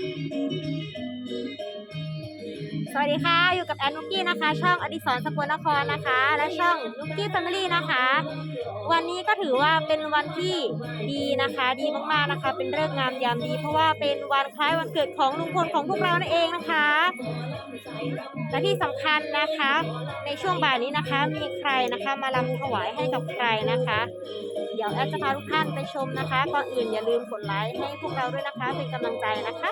Thank you. สวัสดีค่ะ อยู่กับแอนนุกกี้นะคะ ช่องอดิศรสกลนครนะคะ และช่องนุกกี้แฟมิลี่นะคะ วันนี้ก็ถือว่าเป็นวันที่ดีนะคะ ดีมากๆนะคะ เป็นเรื่องงามยามดี เพราะว่าเป็นวันคล้ายวันเกิดของลุงพลของพวกเรานั่นเองนะคะ และที่สำคัญนะคะ ในช่วงบ่ายนี้นะคะ มีใครนะคะมาลำถวายให้กับใครนะคะ เดี๋ยวแอดจะพาทุกท่านไปชมนะคะก่อนอื่นอย่าลืมกดไลค์ให้พวกเราด้วยนะคะ เป็นกำลังใจนะคะ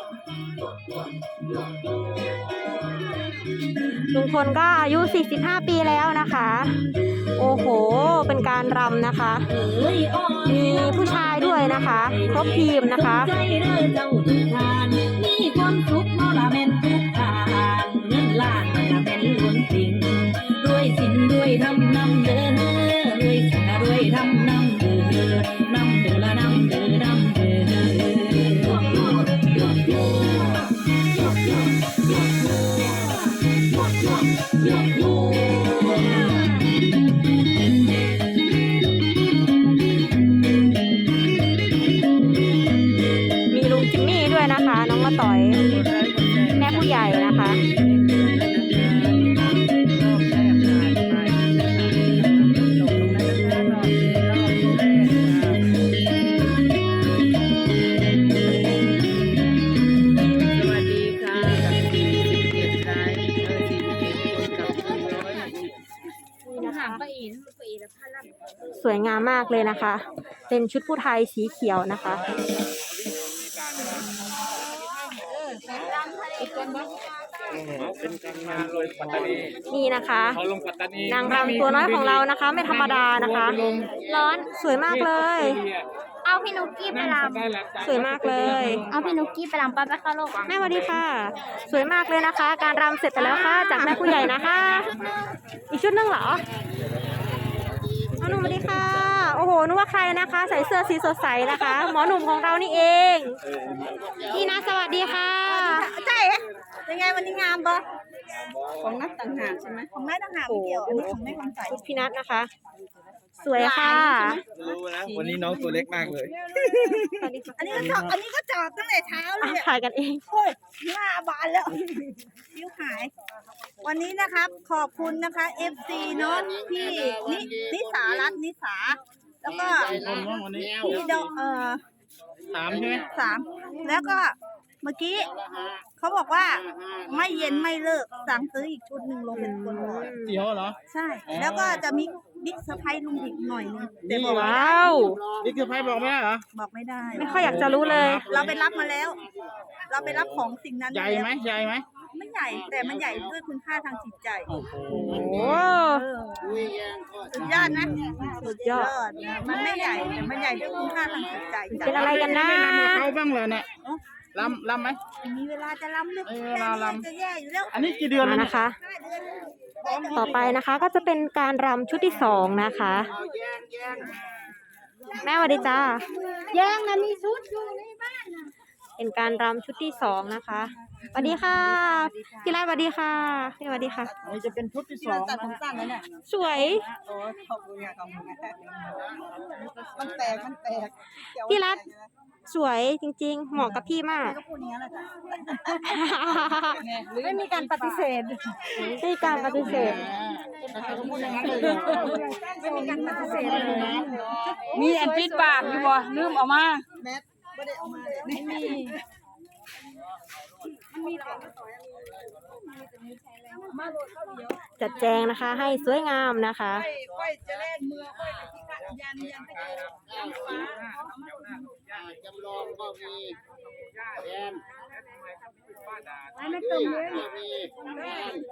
ลุงพลก็อายุ 45 ปีแล้วนะคะ โอ้โห เป็นการรำนะคะ มีผู้ชายด้วยนะคะ ครบทีมนะคะด้อเจ้าทุกทานมีความสุขเนาะละแม่นทุกทางเงินล้านละแม่นล้นจริงรวยสินรวยทำนำเด้อ สวยงามมากเลยนะคะ เป็นชุดผู้ไทยสีเขียวนะคะเป็นการงานโดยปัตตานีนี่นะคะเขาลงปัตตานีนางรำตัวน้อยของเรานะคะ ไม่ธรรมดานะคะ ร้อนสวยมากเลย เอาพี่นุกกี้ไปรสวยมากเลยำเอาพี่นุกกี้ไปรำไปไปค่ะลูกแม่สวัสดีค่ะ สวยมากเลยนะคะ การรำเสร็จไปแล้วค่ะ จากแม่ผู้ใหญ่นะคะ อีกชุดหนึงเหรอเอาหนุ่มสวัสดีค่ะ โอ้โหนึกว่าใครนะคะ ใส่เสื้อสีสดใสนะคะ หมอหนุ่มของเรานี่เองพี่นะสวัสดีค่ะใช่ยังไงวันนี้งามปะของนักต่างหากใช่ไหมของแม่ต่างหากไม่เกี่ยวอันนี้ของแม่คำใสชุดพี่นัทนะคะ สวยค่ะ รู้นะวันนี้น้องตัวเล็กมากเลย อันนี้ก็จอดอันนี้ก็จอดตั้งแต่เช้าเลยอะเนี่ยถ่ายกันเองโอ้ยหน้าบานแล้วคิ้วหาย วันนี้นะครับ ขอบคุณนะคะ FC เนาะพี่นินิสารัต นิสา แล้วก็คนว่าวันนี้พี่ดอกเอ่อสามใช่ไหมสามแล้วก็เมื่อกี้เขาบอกว่าไม่เย็นไม่เลิกสั่งซื้ออีกชุดหนึ่งลงเป็นคนก่อนเดียวเหรอ ใช่ แล้วก็จะมีบิ๊กเซอร์ไพรส์ลุงอีกหน่อยนึงแต่บอกไม่ว้าว นี่คือไพ่บอกไม่ได้เหรอ บอกไม่ได้ ไม่ค่อยอยากจะรู้เลย เราไปรับมาแล้ว เราไปรับของสิ่งนั้นใหญ่ไหมใหญ่ไหม ไม่ใหญ่แต่มันใหญ่ด้วยคุณค่าทางจิตใจโอ้โหโอ้เออสุดยอดนะสุดยอดนะมันไม่ใหญ่แต่มันใหญ่ด้วยคุณค่าทางจิตใจเป็นอะไรกันนะไม่รำกับเขาบ้างเลยเนี่ยรำรำไหม มีเวลาจะรำลึกเออเวลารำจะแย่อยู่แล้วอันนี้กี่เดือนมาแล้วนะคะ ห้าเดือนต่อไปนะคะก็จะเป็นการรำชุดที่สองนะคะ แม่สวัสดีจ้า แย่งนะมีชุดอยู่ในบ้านนะเป็นการรำชุดที่สองนะคะ สวัสดีค่ะพี่ไล่สวัสดีค่ะพี่สวัสดีค่ะ อันนี้จะเป็นชุดที่ที่สอเรางตัดผมนะสั้นแล้วเนี่ยสวย โอ้ยขอบคุณค่ะขอบคุณค่ะมันแตกมันแตกพี่รัฐ สวยจริง ๆ เหมาะกับพี่มาก ก็พูดอย่างนี้แหละจ้ะไม่มีการปฏิเสธไม่มีการปฏิเสธใครๆก็พูดอย่างนั้นเลยเหรอไม่มีการปฏิเสธเลยมีอันปิดปากอยู่บ่ลืมเออกมา แมทไม่ได้เอามาเลยไม่มี จัดแจงนะคะ ให้สวยงามนะคะค่อยจะเล่นมือค่อยจะที่กะยันยันให้เจอยันฟ้าจำลองก็มีแอนไอ้ไม่ตรงเดียว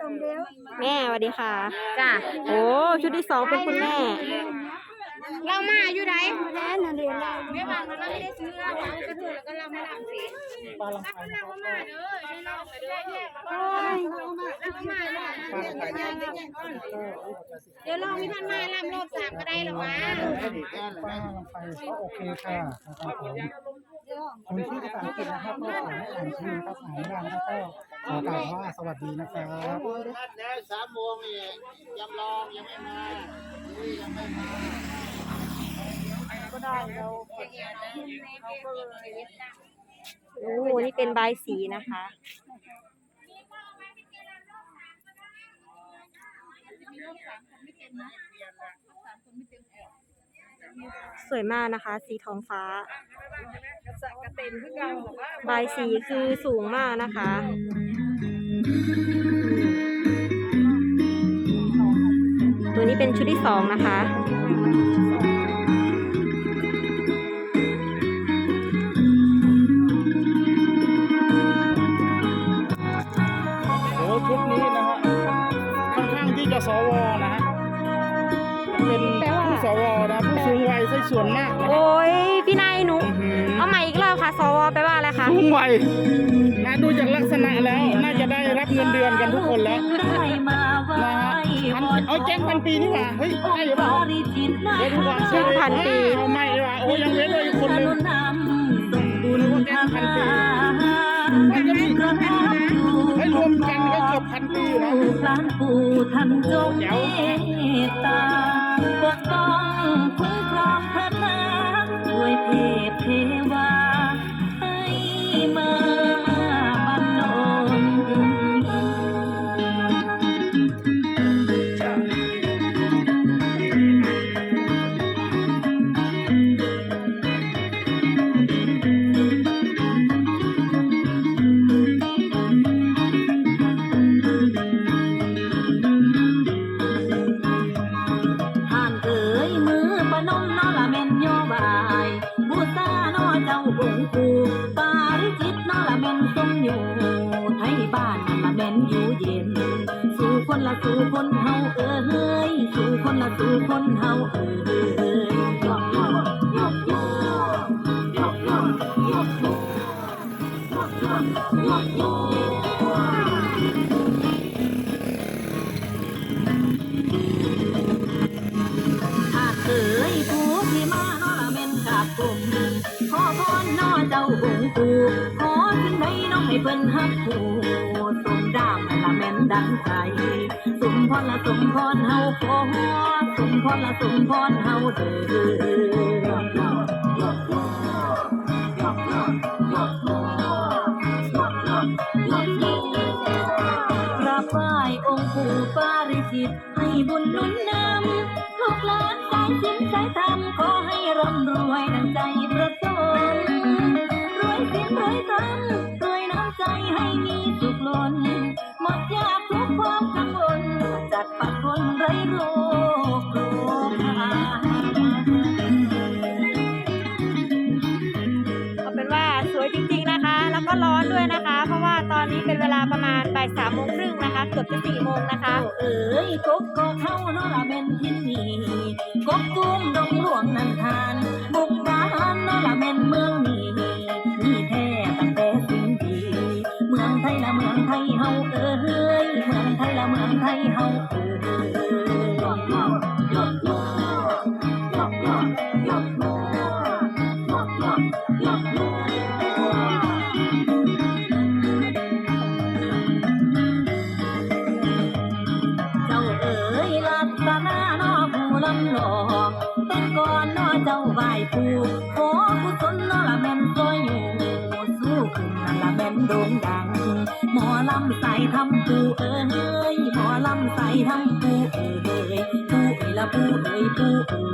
ตรงเดียวแม่สวัสดีค่ะจ้ะโอ้ชุดที่สองเป็นคุณแม่ เรามาอยู่ไหนแม่นเรียนเราไม่บางเราไม่ได้ซื้อเรากระเทือแล้วก็เราไม่รับสิปลาลำไส้เราก็มาเด้อเราไปเด้อโอ้ยเราก็มาเด้อเดี๋ยวลองมีท่านมาลำรอบสามก็ได้หรอวะป้าลำไปโอเคค่ะครับผมคนที่ภาษาอังกฤษนะครับก็ขอให้อ่านชื่อภาษาดังแล้วก็ขอกล่าวว่าสวัสดีนะครับแล้วสามโมงนี่จำลองยังไม่มายังไม่มา ได้เราเราก็เลยโอ้นี่เป็นใบายสีนะคะ สวยมากนะคะ สีทองฟ้าใบายสีคือสูงมากนะคะ ตัวนี้เป็นชุดที่สองนะคะ เป็นแปลว่าผู้สวนะผู้สูงวัยซะส่วนมากนะฮะโอ้ยพี่นายหนู อื้อหือ เอาใหม่อีกรอบค่ะ สวแปลว่าอะไรคะ สูงวัยนะดูจากลักษณะแล้วน่าจะได้รับเงินเดือนกันทุกคนแล้วได้มาไหว้นะฮะพันเอาแจ้งพันปีนี่หว่าเฮ้ยได้หรือเปล่าริจิตนะเดี๋ยวดูก่อนแจ้งพันปี เอาไม่ดีกว่าโอ้ยังเว้นเลยอีกคนนึงนำส่งบุญนึกว่าแจ้งพันปีมันก็มีกระทำให้รวมกันก็เกือบพันปีอยู่นะลูกหลานปู่ท่านจงเมตตาป กป้องคุ้มครองพระนางด้วยเทพเท องค์ปู่ปาริจิตนอละเมนทรงอยู่ ไทยบ้านนั่นละเมนอยู่เย็น สู่คนละสู่คนเฮาเอ้ยสู่คนละสู่คนเฮาเอ้ยยกโยยกโยยกโยยกโยยกโยยก นอเจ้าองค์ปู่ขอสิ่งใดน้องให้เพิ่นฮักผู้สมดามละแม่นดังใจ สมพรละสมพรเฮาขอสมพรละสมพรเฮาเด้อ ปาริจิตให้บุญนุนนำลูกหลานสายสินสายธรรมขอให้ร่ำรวยดังใจประสงค์รวยสินรวยธรรมรวยน้ำใจให้มีสุขล้นหมดยากทุกความกังวลจัดปัดคนไร้โรคโรคก็เป็นว่าสวยจริงๆนะคะ แล้วก็ร้อนด้วยนะคะ เพราะว่าตอนนี้เป็นเวลาประมาณบ่ายสามโมงครึ่ง เกือบจะสี่โมงนะคะเอ้ยกบก็เข้าเนาะละเป็นที่นี่กบตุ้มดงหลวงนันทานบุกบ้านเนาะละเป็นเมืองนี่นี่แท้ตั้งแต่สิ่งดีเมืองไทยละเมืองไทยเฮาเอ้ยเมืองไทยละเมืองไทยเฮา โด่งดัง หมอลำใส่ทำปูเอ๋ยหมอลำใส่ทำปูเอ๋ยปูเอ๋ยละปูเอ๋ยปูเอ้ย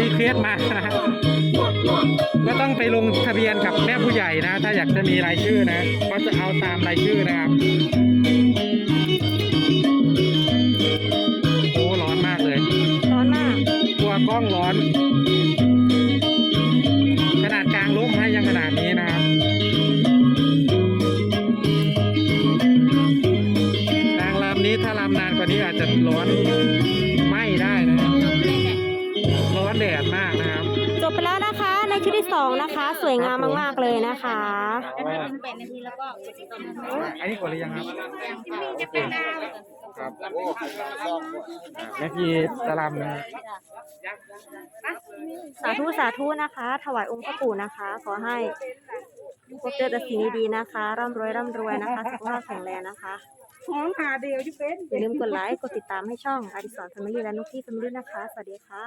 รีเควสมานะฮะก็ต้องไปลงทะเบียนกับแม่ผู้ใหญ่นะ ถ้าอยากจะมีรายชื่อนะก็จะเอาตามรายชื่อนะครับโอ้ร้อนมากเลยร้อนมากกลัวกล้องร้อน ขนาดกลางร่มให้ยังขนาดนี้นะครับนางรำนี้ถ้ารำนานกว่านี้อาจจะร้อน องนะคะ สวยงามมากๆเลยนะคะอันนี้กดหรือยังครับจะเป็นดาวครับแม่พี่ตะลำนะสาธุสาธุนะคะ ถวายองค์พระปู่นะคะ ขอให้พบเจอแต่สิ่งดีๆนะคะร่ำรวยร่ำรวยนะคะสุขภาพแข็งแรงนะคะของหาเดียวที่เป็นอย่าลืมกดไลค์กดติดตามให้ช่องอดิสรแฟมิลี่และนุกกี้แฟมิลี่นะคะ สวัสดีค่ะ